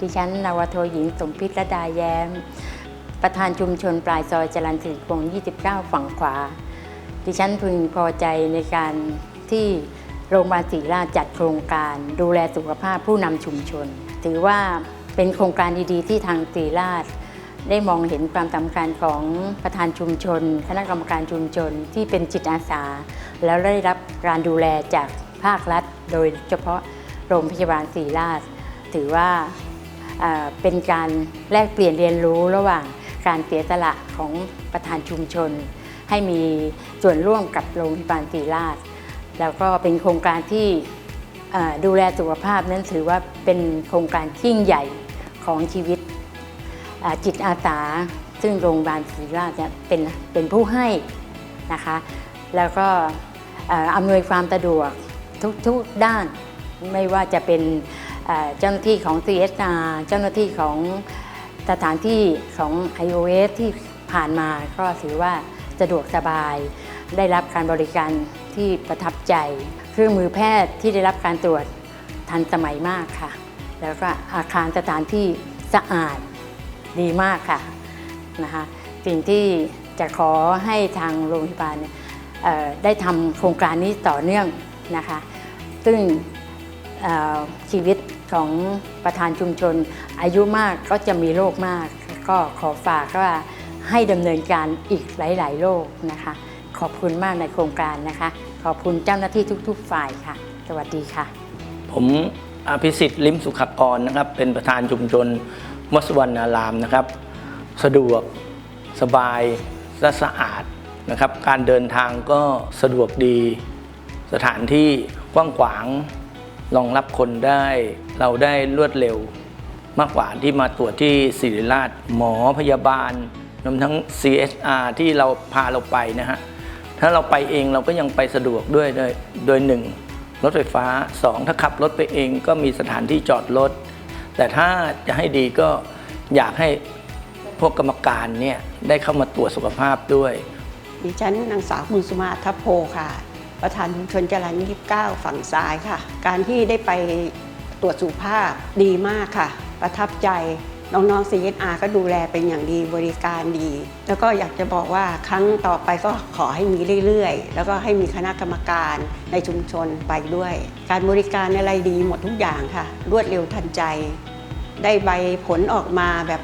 ดิฉันนาวาโทหญิงสมพิษระดาแย้ม ประธานชุมชนปลายซอยจรัญสิริพงศ์29 ฝั่งขวา ดิฉันพึงพอใจในการที่โรงพยาบาลศรีราชจัดโครงการ ดูแลสุขภาพผู้นำชุมชน ถือว่าเป็นโครงการดีๆ ที่ทางศรีราชได้มองเห็นความสำคัญของประธานชุมชน คณะกรรมการชุมชนที่เป็นจิตอาสา แล้วได้รับการดูแลจากภาครัฐ โดยเฉพาะโรงพยาบาลศรีราช ถือว่า เป็นการแลกเปลี่ยนเรียนรู้ระหว่างการเสียสละของประธานชุมชน ให้มีส่วนร่วมกับโรงพยาบาลศรีราช แล้วก็เป็นโครงการที่ดูแลสุขภาพนั้นถือว่าเป็นโครงการที่ยิ่งใหญ่ของชีวิตจิตอาสาซึ่งโรงพยาบาลศรีราชเนี่ยเป็นเป็นผู้ให้นะคะ แล้วก็เอ่ออำนวยความสะดวกทุกทุกด้านไม่ว่าจะเป็น เจ้าหน้าที่ของ CSR เจ้าหน้าที่ของสถานที่ของ iOS ที่ผ่านมาก็ถือว่าสะดวกสบาย ได้รับการบริการที่ประทับใจ เครื่องมือแพทย์ที่ได้รับการตรวจทันสมัยมากค่ะ แล้วก็อาคารสถานที่สะอาดดีมากค่ะนะคะสิ่งที่จะขอให้ทางโรงพยาบาลได้ทำโครงการนี้ต่อเนื่องนะคะ ซึ่งชีวิต ของประธานชุมชน อายุมากก็จะมีโรคมาก ก็ขอฝากว่าให้ดำเนินการอีกหลาย ๆ โรคนะคะ ขอบคุณมากในโครงการนะคะ ขอบคุณเจ้าหน้าที่ทุก ๆ ฝ่ายค่ะ สวัสดีค่ะ ผมอภิสิทธิ์ลิมสุขกรนะครับ เป็นประธานชุมชนมัสวรรณารามนะครับ สะดวกสบายและสะอาดนะครับ การเดินทางก็สะดวกดี สถานที่กว้างขวางรองรับคนได้ เราได้รวดเร็วมากกว่าที่มาตรวจที่ศิริราช หมอพยาบาลรวมทั้ง CSR ที่เราพาเราไปนะฮะ ถ้าเราไปเองเราก็ยังไปสะดวกด้วยโดยโดยหนึ่งรถไฟฟ้าสองถ้าขับรถไปเองก็มีสถานที่จอดรถ แต่ถ้าจะให้ดีก็อยากให้พวกกรรมการเนี่ยได้เข้ามาตรวจสุขภาพด้วย ดิฉันนางสาวบุญสุมาทัพโพค่ะ ประธานชุมชนจรัญ29 ฝั่งซ้ายค่ะ การที่ได้ไป ตรวจสุขภาพดีมากค่ะ ประทับใจน้องๆ CSR ก็ดูแลเป็นอย่างดีบริการดี แล้วก็อยากจะบอกว่าครั้งต่อไปก็ขอให้มีเรื่อยๆ แล้วก็ให้มีคณะกรรมการในชุมชนไปด้วย การบริการอะไรดีหมดทุกอย่างค่ะ รวดเร็วทันใจ ได้ใบผลออกมาแบบ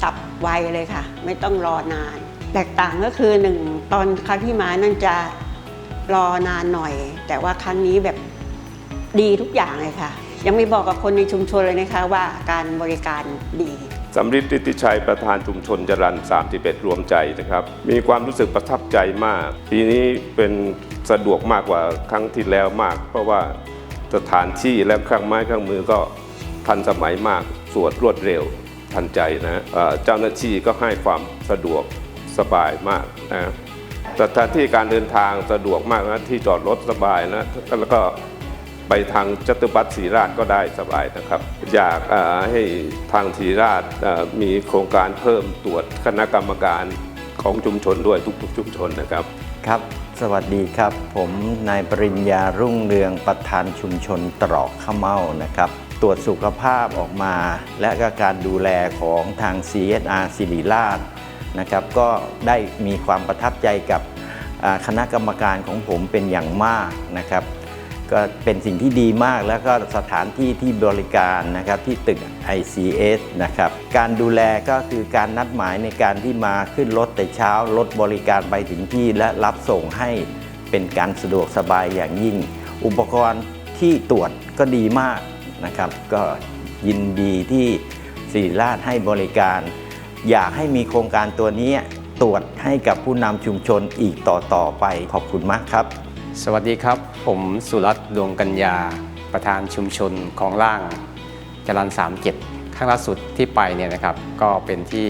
ฉับไวเลยค่ะ ไม่ต้องรอนาน แตกต่างก็คือหนึ่งตอนครั้งที่มานั่นจะรอนานหน่อย แต่ว่าครั้งนี้แบบดีทุกอย่างเลยค่ะ ยังไม่บอกกับคนในชุมชนเลยนะคะว่าการบริการดีสำริดฤทธิชัยประธานชุมชนจรัน31 รวมใจนะครับ มีความรู้สึกประทับใจมาก ปีนี้เป็นสะดวกมากกว่าครั้งที่แล้วมาก เพราะว่าสถานที่และเครื่องไม้เครื่องมือก็ทันสมัยมากสวดรวดเร็วทันใจนะเอ่อเจ้าหน้าที่ก็ให้ความสะดวกสบายมากนะสถานที่การเดินทางสะดวกมากนะที่จอดรถสบายนะแล้วก็ ไปทางจตุบัตรศรีราชก็ได้สบายนะครับ อยากให้ทางศรีราชมีโครงการเพิ่มตรวจคณะกรรมการของชุมชนด้วยทุกๆ ชุมชนนะครับครับ สวัสดีครับ ผมนายปริญญารุ่งเรืองประธานชุมชนตรอกข้าเม่านะครับ ตรวจสุขภาพออกมา และก็การดูแลของทาง CSR ศิริราชนะครับ ก็ได้มีความประทับใจกับคณะกรรมการของผมเป็นอย่างมากนะครับ ก็เป็นสิ่งที่ดีมากแล้วก็สถานที่ที่บริการนะครับที่ตึก ICS นะครับการดูแลก็คือการนัดหมายในการที่มาขึ้นรถแต่เช้ารถบริการไปถึงที่และรับส่งให้เป็นการสะดวกสบายอย่างยิ่ง อุปกรณ์ที่ตรวจก็ดีมากนะครับ ก็ยินดีที่ศิริราชให้บริการ อยากให้มีโครงการตัวนี้ตรวจให้กับผู้นำชุมชนอีกต่อๆไปขอบคุณมากครับ สวัสดีครับ ผมสุรัตน์ดวงกัญญา ประธานชุมชนของล่างจรัน37ครั้งล่าสุดที่ไปเนี่ยนะครับ ก็เป็นที่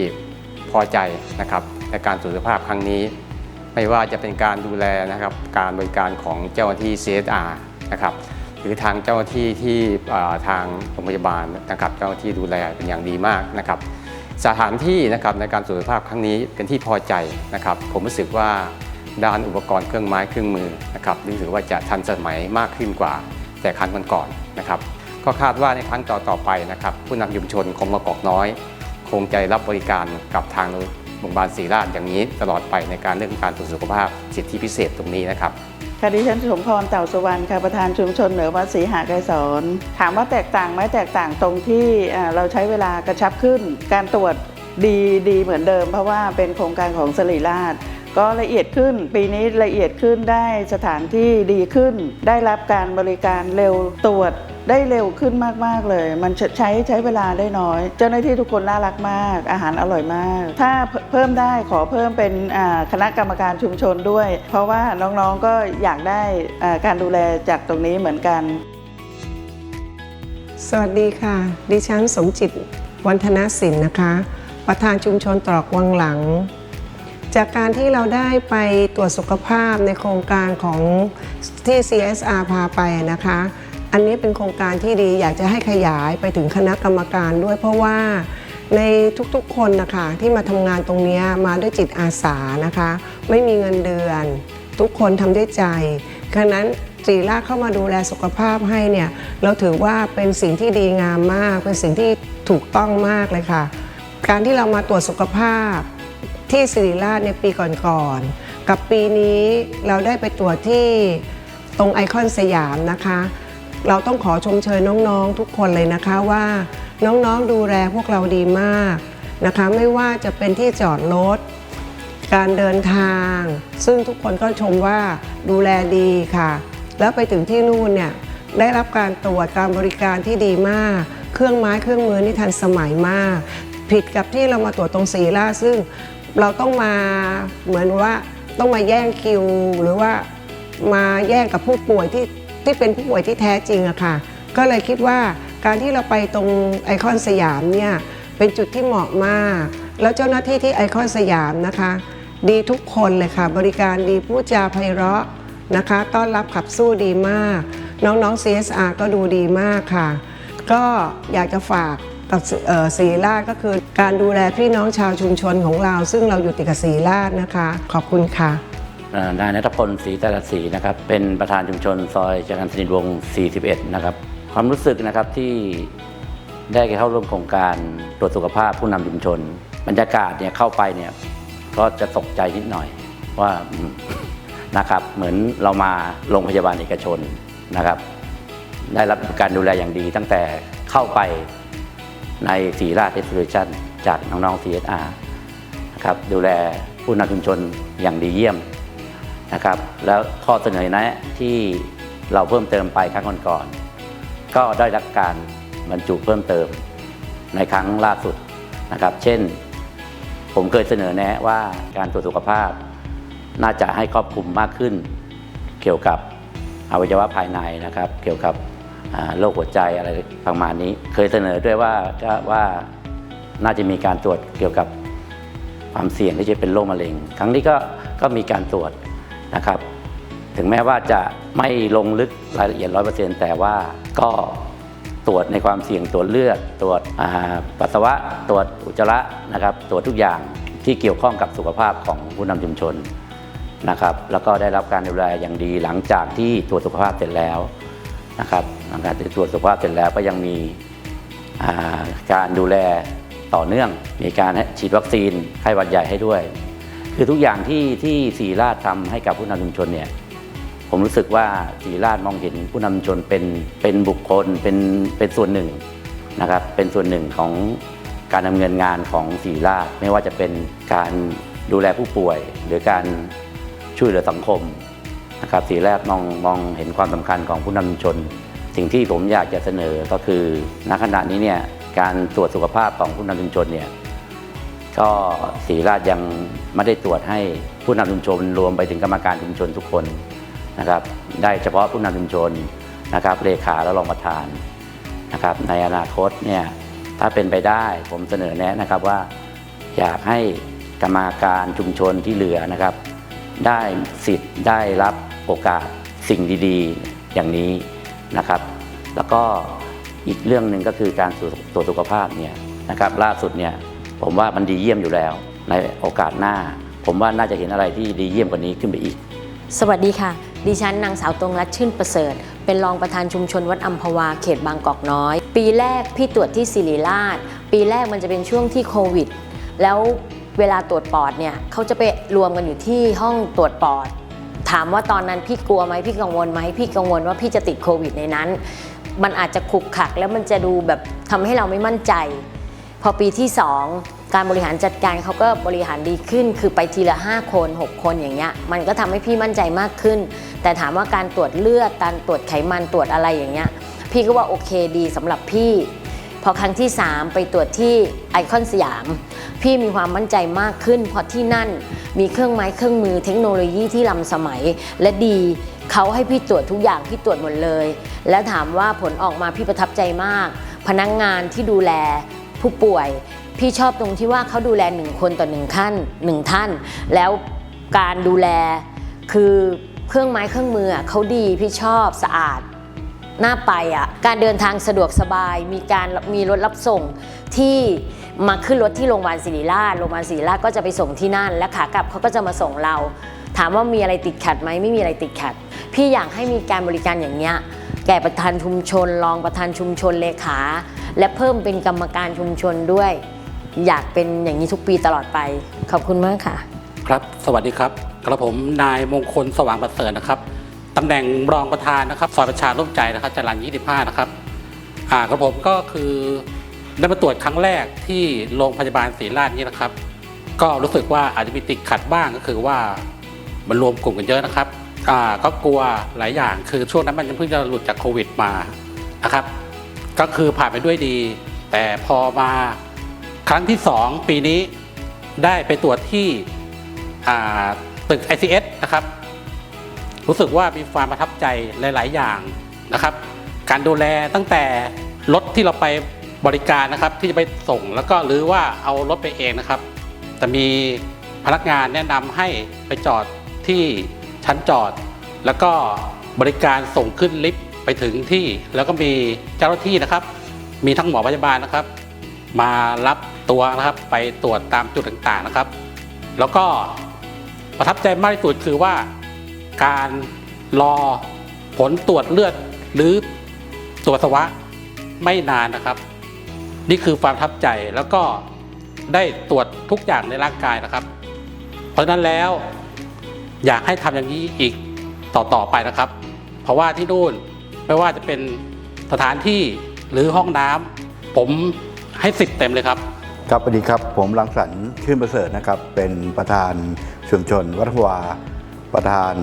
พอใจนะครับในการตรวจสุขภาพครั้งนี้ ไม่ว่าจะเป็นการดูแลนะครับการบริการของเจ้าหน้าที่ CSR นะครับหรือทางเจ้าหน้าที่ที่ทางโรงพยาบาลนะครับ เจ้าหน้าที่ดูแลเป็นอย่างดีมากนะครับ สถานที่นะครับในการตรวจสุขภาพครั้งนี้เป็นที่พอใจนะครับ ผมรู้สึกว่า ด้านอุปกรณ์เครื่องไม้เครื่องมือนะครับรู้สึกว่าจะทันสมัยมากขึ้นกว่าแต่ครั้งก่อนๆนะครับ ก็คาดว่าในครั้งต่อๆไปนะครับ ผู้นำชุมชนของมะกอกน้อย คงใจรับบริการกับทางโรงพยาบาลศรีราชอย่างนี้ ตลอดไปในการเรื่องการตรวจสุขภาพสิทธิพิเศษตรงนี้นะครับค่ะดิฉันสมพรเต่าสุวรรณค่ะประธานชุมชนเหนือวัดศรีหาไกรสอนถามว่าแตกต่างไหมแตกต่างตรงที่เราใช้เวลากระชับขึ้น การตรวจดีดีเหมือนเดิม เพราะว่าเป็นโครงการของสรีราช ก็ละเอียดขึ้น ปีนี้ละเอียดขึ้นได้สถานที่ดีขึ้น ได้รับการบริการเร็วตรวจได้เร็วขึ้นมาก ๆ เลย มันใช้ใช้เวลาได้น้อย เจ้าหน้าที่ทุกคนน่ารักมาก อาหารอร่อยมาก ถ้าเพิ่มได้ขอเพิ่มเป็นคณะกรรมการชุมชนด้วย เพราะว่าน้อง ๆ ก็อยากได้การดูแลจากตรงนี้เหมือนกัน สวัสดีค่ะ ดิฉันสมจิต วันธนสินนะคะ ประธานชุมชนตรอกวังหลัง จากการที่เราได้ไปตรวจสุขภาพในโครงการของที่ CSR พาไปนะคะ อันนี้เป็นโครงการที่ดีอยากจะให้ขยายไปถึงคณะกรรมการด้วยเพราะว่าในทุกๆคนนะคะที่มาทำงานตรงนี้มาด้วยจิตอาสานะคะ ไม่มีเงินเดือน ทุกคนทำด้วยใจดังนั้นศรีราเข้ามาดูแลสุขภาพให้เนี่ยเราถือว่าเป็นสิ่งที่ดีงามมาก เป็นสิ่งที่ถูกต้องมากเลยค่ะ การที่เรามาตรวจสุขภาพ ที่ศิริราชในปีก่อนๆ กับปีนี้เราได้ไปตรวจที่ตรงไอคอนสยามนะคะ เราต้องขอชมเชยน้องๆทุกคนเลยนะคะว่าน้องๆดูแลพวกเราดีมากนะคะ ไม่ว่าจะเป็นที่จอดรถการเดินทาง ซึ่งทุกคนก็ชมว่าดูแลดีค่ะ แล้วไปถึงที่นู่นเนี่ยได้รับการตรวจการบริการที่ดีมาก เครื่องไม้เครื่องมือนี่ทันสมัยมาก ผิดกับที่เรามาตรวจตรงศรีราชซึ่ง เราต้องมาเหมือนว่าต้องมาแย่งคิว หรือว่ามาแย่งกับผู้ป่วยที่ที่เป็นผู้ป่วยที่แท้จริงอะค่ะ ก็เลยคิดว่าการที่เราไปตรงไอคอนสยามเนี่ยเป็นจุดที่เหมาะมาก แล้วเจ้าหน้าที่ที่ไอคอนสยามนะคะ ดีทุกคนเลยค่ะ บริการดีพูดจาไพเราะนะคะ ต้อนรับขับสู้ดีมาก น้องๆ CSR ก็ดูดีมากค่ะ ก็อยากจะฝาก กับศรีราชก็คือการดูแลพี่น้องชาวชุมชนของเรา ซึ่งเราอยู่ติดกับศรีราชนะคะ ขอบคุณค่ะนายนัทพลศรีตรัสศรีนะครับเป็นประธานชุมชนซอยจรัญสนิทวงศ์ 41 นะครับ ความรู้สึกนะครับที่ได้เข้าร่วมโครงการตรวจสุขภาพผู้นำชุมชน บรรยากาศเนี่ยเข้าไปเนี่ยก็จะตกใจนิดหน่อยว่านะครับเหมือนเรามาโรงพยาบาลเอกชนนะครับ ได้รับการดูแลอย่างดีตั้งแต่เข้าไป ในศรีราชเอสโ a ชันจากน้องๆ CSR นะครับดูแลผู้นำชุมชนอย่างดีเยี่ยมนะครับแล้วข้อเสนอแนะที่เราเพิ่มเติมไปครั้งก่อนๆก็ได้รับการบรรจุเพิ่มเติมในครั้งล่าสุดนะครับ เช่น ผมเคยเสนอแนะว่าการตรวจสุขภาพ น่าจะให้ครอบคลุมมากขึ้น เกี่ยวกับอวัยวะภายในนะครับ เกี่ยวกับ โรคหัวใจอะไรประมาณนี้ เคยเสนอด้วยว่าก็ว่าน่าจะมีการตรวจเกี่ยวกับความเสี่ยงที่จะเป็นโรคมะเร็ง ครั้งนี้ก็ก็มีการตรวจนะครับ ถึงแม้ว่าจะไม่ลงลึกรายละเอียดร้อยเปอร์เซ็นต์แต่ว่าก็ตรวจในความเสี่ยงตรวจเลือด ตรวจปัสสาวะ ตรวจอุจจาระนะครับ ตรวจทุกอย่างที่เกี่ยวข้องกับสุขภาพของผู้นำชุมชนนะครับ แล้วก็ได้รับการดูแลอย่างดีหลังจากที่ตรวจสุขภาพเสร็จแล้ว นะครับหลังจากที่ตรวจสุขภาพเสร็จแล้วก็ยังมีการดูแลต่อเนื่อง มีการฉีดวัคซีนไข้หวัดใหญ่ให้ด้วย คือทุกอย่างที่ที่ศรีราชทำให้กับผู้นำชุมชนเนี่ยผมรู้สึกว่าศรีราชมองเห็นผู้นำชุมชนเป็นเป็นบุคคลเป็นเป็นส่วนหนึ่งนะครับเป็นส่วนหนึ่งของการดำเนินงานของศรีราชไม่ว่าจะเป็นการดูแลผู้ป่วย หรือการช่วยเหลือสังคม นะครับสีแรกมองมองเห็นความสำคัญของผู้นำชุมชน สิ่งที่ผมอยากจะเสนอก็คือณขณะนี้เนี่ยการตรวจสุขภาพของผู้นำชุมชนเนี่ยก็ศรีราชยังไม่ได้ตรวจให้ผู้นำชุมชนรวมไปถึงกรรมการชุมชนทุกคนนะครับ ได้เฉพาะผู้นำชุมชนนะครับเลขาและรองประธานนะครับ ในอนาคตเนี่ยถ้าเป็นไปได้ผมเสนอแนะนะครับว่า อยากให้กรรมาการชุมชนที่เหลือนะครับ ได้สิทธิ์ได้รับ โอกาสสิ่งดีๆอย่างนี้นะครับ แล้วก็อีกเรื่องหนึ่งก็คือการตรวจตรวสุขภาพเนี่ยนะครับล่าสุดเนี่ยผมว่ามันดีเยี่ยมอยู่แล้ว ในโอกาสหน้า ผมว่าน่าจะเห็นอะไรที่ดีเยี่ยมกว่านี้ขึ้นไปอีก สวัสดีค่ะ ดิฉันนางสาวตรงรัตชื่นประเสริฐ เป็นรองประธานชุมชนวัดอัมพวาเขตบางกอกน้อย ปีแรกพี่ตรวจที่ศิริราช ปีแรกมันจะเป็นช่วงที่โควิด แล้วเวลาตรวจปอดเนี่ยเขาจะไปรวมกันอยู่ที่ห้องตรวจปอด ถามว่าตอนนั้นพี่กลัวไหมพี่กังวลไหมพี่กังวลว่าพี่จะติดโควิดในนั้น มันอาจจะขลุกขักแล้วมันจะดูแบบทำให้เราไม่มั่นใจ พอปีที่ 2 การบริหารจัดการเขาก็บริหารดีขึ้น คือไปทีละ 5 คน 6 คนอย่างเงี้ยมันก็ทำให้พี่มั่นใจมากขึ้น แต่ถามว่าการตรวจเลือดการตรวจไขมันตรวจอะไรอย่างเงี้ยพี่ก็ว่าโอเคดีสำหรับพี่ อครั้งที่ 3 ไปตรวจที่ไอคอนสยาม พี่มีความมั่นใจมากขึ้น เพราะที่นั่นมีเครื่องไม้เครื่องมือเทคโนโลยีที่ล้ำสมัยและดีเขาให้พี่ตรวจทุกอย่างพี่ตรวจหมดเลย แล้วถามว่าผลออกมาพี่ประทับใจมาก พนักงงานที่ดูแลผู้ป่วย พี่ชอบตรงที่ว่าเขาดูแลหนึ่งคนต่อหนึ่งขั้นหนึ่งท่าน แล้วการดูแลคือเครื่องไม้เครื่องมือเขาดีพี่ชอบสะอาดน่าไปอะ การเดินทางสะดวกสบาย มีการมีรถรับส่งที่มาขึ้นรถที่โรงพยาบาลศิริราชโรงพยาบาลศิริราชก็จะไปส่งที่นั่น และขากลับเขาก็จะมาส่งเรา ถามว่ามีอะไรติดขัดไหมไม่มีอะไรติดขัด พี่อยากให้มีการบริการอย่างเนี้ยแก่ประธานชุมชน รองประธานชุมชนเลขา และเพิ่มเป็นกรรมการชุมชนด้วย อยากเป็นอย่างนี้ทุกปีตลอดไป ขอบคุณมากค่ะ ครับ สวัสดีครับ กระผมนายมงคลสว่างประเสริฐนะครับ ตำแหน่งรองประธานนะครับซอยประชาร่วมใจนะครับจรัญ25 นะครับอ่ากระผมก็คือได้มาตรวจครั้งแรกที่โรงพยาบาลศรีราชนี่นะครับ ก็รู้สึกว่าอาจจะมีติดขัดบ้างก็คือว่ามันรวมกลุ่มกันเยอะนะครับอ่าก็กลัวหลายอย่างคือช่วงนั้นมันยังเพิ่งจะหลุดจากโควิดมานะครับ ก็คือผ่านไปด้วยดี แต่พอมาครั้งที่ 2 ปีนี้ได้ไปตรวจที่ตึก ICS นะครับ รู้สึกว่ามีความประทับใจหลาย ๆ อย่างนะครับ การดูแลตั้งแต่รถที่เราไปบริการนะครับที่จะไปส่งแล้วก็หรือว่าเอารถไปเองนะครับแต่มีพนักงานแนะนำให้ไปจอดที่ชั้นจอด แล้วก็บริการส่งขึ้นลิฟต์ไปถึงที่ แล้วก็มีเจ้าหน้าที่นะครับ มีทั้งหมอพยาบาลนะครับ มารับตัวนะครับไปตรวจตามจุดต่างๆนะครับ แล้วก็ประทับใจมากที่สุดคือว่า การรอผลตรวจเลือดหรือตรวจปัสวะไม่นานนะครับ นี่คือความทับใจแล้วก็ได้ตรวจทุกอย่างในร่างกายนะครับ เพราะฉะนั้นแล้วอยากให้ทำอย่างนี้อีกต่อๆไปนะครับ เพราะว่าที่นู่นไม่ว่าจะเป็นสถานที่หรือห้องน้ำผมให้สิบเต็มเลยครับครับสวัสดีครับ ผมรังสรรค์ชื่นประเสริฐนะครับ เป็นประธานชุมชนวัดวา ประธาน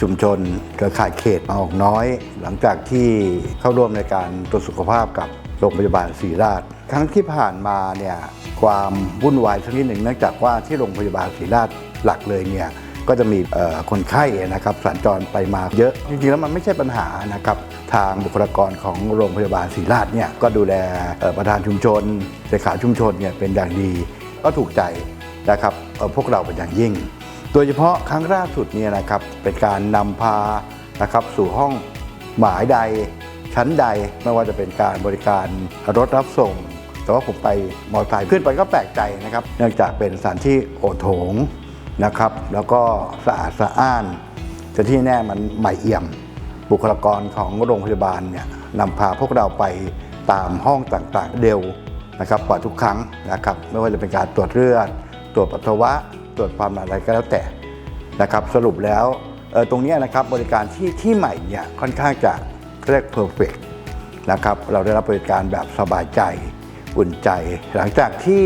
ชุมชนเครือข่ายเขตมาออกน้อย หลังจากที่เข้าร่วมในการตรวจสุขภาพกับโรงพยาบาลศรีราช ครั้งที่ผ่านมาเนี่ยความวุ่นวายสักนิดหนึ่งเนื่องจากว่าที่โรงพยาบาลศรีราชหลักเลยเนี่ยก็จะมีคนไข้นะครับสัญจรไปมาเยอะ จริงๆแล้วมันไม่ใช่ปัญหานะครับทางบุคลากรของโรงพยาบาลศรีราชเนี่ยก็ดูแลประธานชุมชนเลขาชุมชนเนี่ยเป็นอย่างดี ก็ถูกใจนะครับพวกเราเป็นอย่างยิ่ง โดยเฉพาะครั้งล่าสุดเนี่ยนะครับเป็นการนำพานะครับสู่ห้องหมายใดชั้นใดไม่ว่าจะเป็นการบริการรถรับส่ง แต่ว่าผมไปมอเตอร์ไซค์ขึ้นไปก็แปลกใจนะครับ เนื่องจากเป็นสถานที่โอโถงนะครับ แล้วก็สะอาดสะอ้านแต่ที่แน่มันใหม่เอี่ยม บุคลากรของโรงพยาบาลเนี่ยนำพาพวกเราไปตามห้องต่างๆเร็วนะครับกว่าทุกครั้งนะครับ ไม่ว่าจะเป็นการตรวจเลือด ตรวจปัสสาวะ ตรวจความดันอะไรก็แล้วแต่นะครับ สรุปแล้วตรงนี้นะครับบริการที่ที่ใหม่เนี่ยค่อนข้างจะเรียกเพอร์เฟกนะครับเราได้รับบริการแบบสบายใจอุ่นใจ หลังจากที่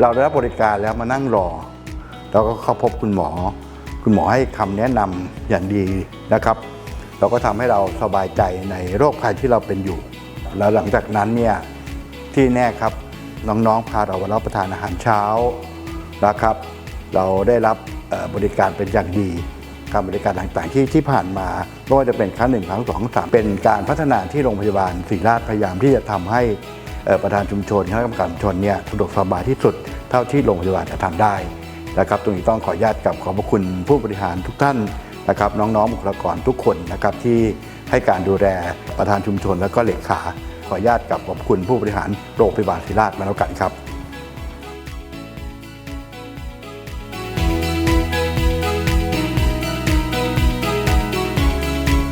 เราได้รับบริการแล้วมานั่งรอ เราก็เข้าพบคุณหมอ คุณหมอให้คำแนะนำอย่างดีนะครับ เราก็ทำให้เราสบายใจในโรคภัยที่เราเป็นอยู่ แล้วหลังจากนั้นเนี่ยที่แน่ครับน้องๆพาเรามารับประทานอาหารเช้านะครับ เราได้รับบริการเป็นอย่างดีการบริการต่างๆที่ที่ผ่านมาไม่ว่าจะเป็นครั้งหนึ่งครั้งสองครั้งสามเป็นการพัฒนาที่โรงพยาบาลศรีราชพยายามที่จะทำให้ประธานชุมชนคณะกรรมการชุมชนเนี่ยสะดวกสบายที่สุดเท่าที่โรงพยาบาลจะทำได้นะครับตรงนี้ต้องขออนุญาตกับขอบพระคุณผู้บริหารทุกท่านนะครับน้องๆบุคลากรทุกคนนะครับที่ให้การดูแลประธานชุมชนและก็เลขาขออนุญาตกับขอบคุณผู้บริหารโรงพยาบาลศรีราชมาแล้วกันครับ